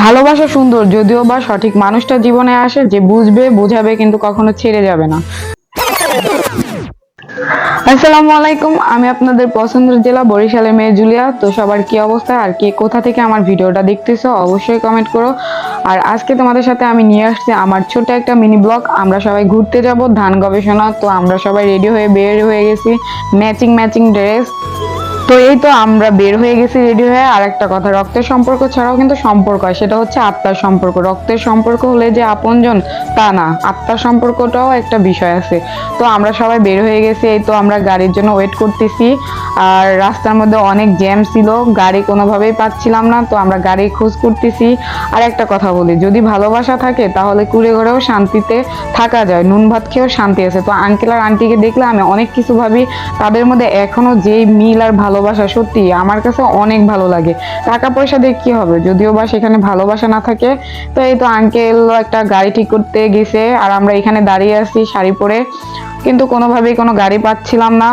ভালোবাসা সুন্দর, যদিও বা সঠিক মানুষটা জীবনে আসে যে বুঝবে, বোঝাবে, কিন্তু কখনো ছেড়ে যাবে না। আসসালামু আলাইকুম, আমি আপনাদের পছন্দের জেলা বরিশালের মেয়ে জুলিয়া। তো সবার কি অবস্থা আর কে কোথা থেকে আমার ভিডিওটা দেখতেছো, অবশ্যই কমেন্ট করো। আর আজকে তোমাদের সাথে আমি নিয়ে আসছি আমার ছোট একটা মিনি ব্লগ আমরা সবাই ঘুরতে যাব, ধান গবেষণা। তো আমরা সবাই রেডি হয়ে বের হয়ে গেছি। ম্যাচিং ম্যাচিং ড্রেস তো এই তো আমরা বের হয়ে গেছি রেডি হয়ে। আর একটা কথা, রক্তের সম্পর্ক ছাড়াও কিন্তু সম্পর্ক হয়, সেটা হচ্ছে আত্মার সম্পর্ক। রক্তের সম্পর্ক হলে যে আপনজন, তা না, আত্মার সম্পর্কটাও একটা বিষয় আছে। তো আমরা সবাই বের হয়ে গেছি, এই তো আমরা গাড়ির জন্য ওয়েট করতেছি। আর রাস্তার মধ্যে অনেক জ্যাম ছিল, গাড়ি কোনোভাবেই পাচ্ছিলাম না, তো আমরা গাড়ি খোঁজ করতেছি। আর একটা কথা বলি, যদি ভালোবাসা থাকে, তাহলে কুড়ে ঘরেও শান্তিতে থাকা যায়, নুন ভাত খেয়েও শান্তি আছে। তো আঙ্কেল আর আন্টিকে দেখলে আমি অনেক কিছু ভাবি, তাদের মধ্যে এখনও যেই মিল আর ভালোবাসা সত্যি আমার কাছে অনেক ভালো লাগে। টাকা পয়সা দিয়ে কি হবে? যদিও বা সেখানে ভালোবাসা না থাকে, তো এই তো আঙ্কেল একটা গাড়ি ঠিক করতে গেছে, আর আমরা এখানে দাঁড়িয়ে আছি শাড়ি পরে। কিন্তু কোনোভাবেই কোনো গাড়ি পাচ্ছিলাম না।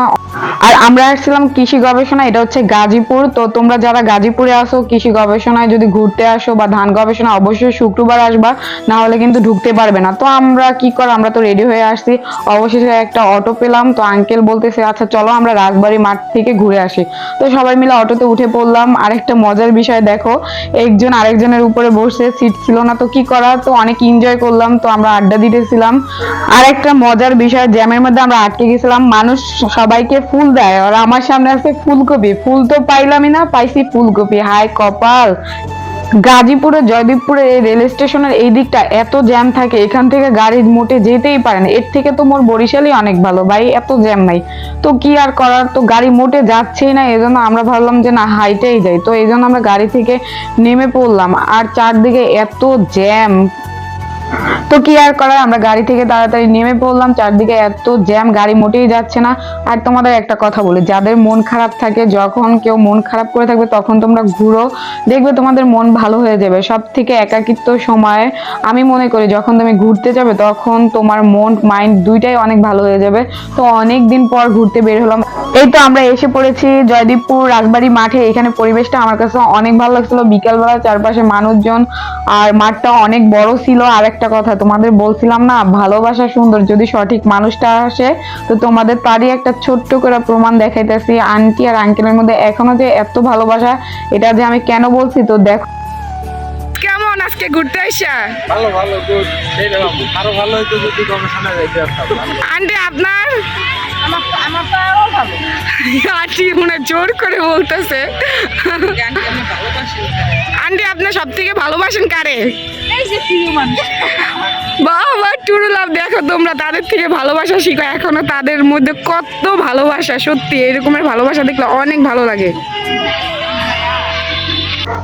আর আমরা আসছিলাম কৃষি গবেষণা এটা হচ্ছে গাজীপুর। তো তোমরা যারা গাজীপুরে আসো, কৃষি গবেষণায় যদি ঘুরতে আসো বা ধান গবেষণা, অবশ্যই শুক্রবার আসবা, না হলে কিন্তু ঢুকতে পারবে না। তো আমরা কি কর, আমরা তো রেডি হয়ে আসছি। অবশেষে একটা অটো পেলাম, তো আঙ্কেল বলতেছে আচ্ছা চলো আমরা রাজবাড়ি মাঠ থেকে ঘুরে আসি। তো সবাই মিলে অটোতে উঠে পড়লাম। আরেকটা মজার বিষয় দেখো, একজন আরেকজনের উপরে বসে সিট ছিল না, তো কি করা? তো অনেক এনজয় করলাম, তো আমরা আড্ডা দিতেছিলাম। আর একটা মজার বিষয়, জ্যামের মধ্যে আমরা আটকে গেছিলাম। মানুষ সবাইকে ফুল দেয়। আর আমার সামনে আছে ফুলকপি। ফুল তো পাইলামই না, পাইছি ফুলকপি। হাই কপাল। গাজীপুরে জয়দীপপুরে এই রেল স্টেশনের এই দিকটা এত জ্যাম থাকে, এখান থেকে গাড়ি মোটে যেতেই পারে না। এর থেকে তো মোর বরিশালই অনেক ভালো ভাই, এত জ্যাম নাই। তো কি আর করার? তো গাড়ি মোটে যাচ্ছেই না, এই জন্য আমরা ভাবলাম যে না, হাইটেই যাই। তো এই জন্য আমরা গাড়ি থেকে নেমে পড়লাম। আর চারদিকে এত জ্যাম তো কি আর করার? আমরা গাড়ি থেকে তাড়াতাড়ি নেমে পড়লাম। চারদিকে এত জ্যাম, গাড়ি মোটেই যাচ্ছে না। আর তোমাদের একটা কথা বলি, যাদের মন খারাপ থাকে, যখন কেউ মন খারাপ করে থাকবে, তখন তোমরা ঘুরো। দেখবে তোমাদের মন ভালো হয়ে যাবে। সব থেকে একাকিত্ব সময়ে আমি মনে করি, যখন তুমি ঘুরতে যাবে, তখন তোমার মন মাইন্ড দুইটাই অনেক ভালো হয়ে যাবে। তো অনেক দিন পর ঘুরতে বের হলাম। এই তো আমরা এসে পড়েছি জয়দীপপুর রাজবাড়ি মাঠে। এখানে পরিবেশটা আমার কাছে অনেক ভালো লাগছিল। বিকালবেলা চারপাশে মানুষজন আর মাঠটা অনেক বড় ছিল। আর একটা কথা তোমাদের বলছিলাম না ভালোবাসা সুন্দর। যদি সঠিক মানুষটা আসে তো তোমাদের তারই একটা ছোট্ট করে প্রমাণ দেখাইতেছি। আন্টি আর আঙ্কেলের মধ্যে এখনও যে এত ভালোবাসা এটা যে আমি কেন বলছি তো দেখো কেমন আজকে ঘুরতে আইসা? ভালো ভালো গুড সেই রকম। আরও ভালো হইতো যদি গবেষণা যাইতে আন্টি আপনার? আন্টি মনে জোর করে বলতেছে। আন্টি আপনি সব থেকে ভালোবাসেন কারে? বাবা টুরু লাভ দেখো তোমরা তাদের থেকে ভালোবাসা শিখো। এখনও তাদের মধ্যে কত ভালোবাসা সত্যি এরকমের ভালোবাসা দেখলে অনেক ভালো লাগে।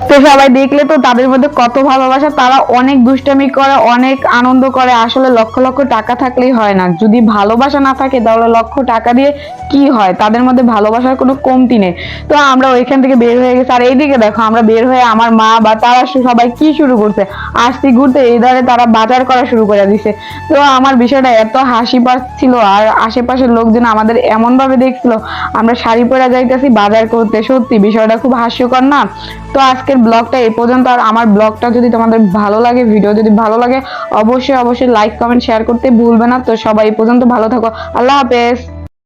তো সবাই দেখলে তো তাদের মধ্যে কত ভালোবাসা, তারা অনেক দুষ্টামি করে, অনেক আনন্দ করে। আসলে লক্ষ লক্ষ টাকা থাকলেই হয় না। যদি ভালোবাসা না থাকে, তাহলে লক্ষ টাকা দিয়ে কি হয়? তাদের মধ্যে ভালোবাসার কোনো কমতি নেই। তো আমরা ওইখান থেকে বের হয়ে গেছি। আর এইদিকে দেখো, আমরা বের হয়ে আমার মা বা তারা সবাই কি শুরু করছে? আসছি ঘুরতে, এই ধারে তারা বাজার করা শুরু করে দিছে। তো আমার বিষয়টা এত হাসি পাচ্ছিল, আর আশেপাশের লোকজন আমাদের এমন ভাবে দেখছিল, আমরা শাড়ি পরে যাইতেছি বাজার করতে। সত্যি, বিষয়টা খুব হাস্যকর না? তো আজকের ব্লগটা এই পর্যন্ত। আর আমার ব্লগটা যদি তোমাদের ভালো লাগে ভিডিও যদি ভালো লাগে, অবশ্যই অবশ্যই লাইক কমেন্ট শেয়ার করতে ভুলবে না। তো সবাই এই পর্যন্ত ভালো থাকো। আল্লাহ হাফেজ।